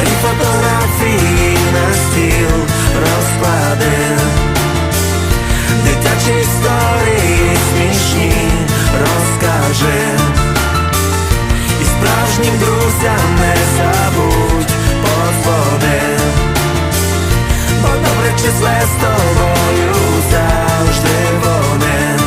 Старі фотографії на стіл розклади. Дитячі історії смішні розкажи І справжнім друзям не забудь подзвони Бо добре числе з тобою завжди вони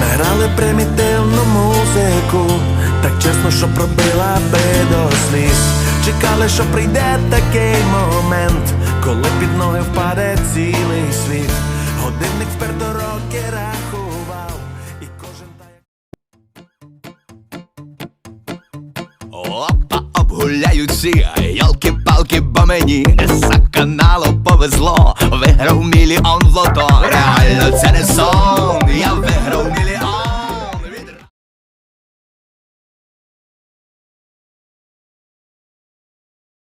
Ми примітивну музику Так чесно, що пробила би до сліз Чекали, що прийде такий момент Коли під ноги впаде цілий світ Годинник вперто роки рахував І кожен так Опа, обгуляючи, ялки-палки, бо мені за каналу повезло, виграв мільйон в лото.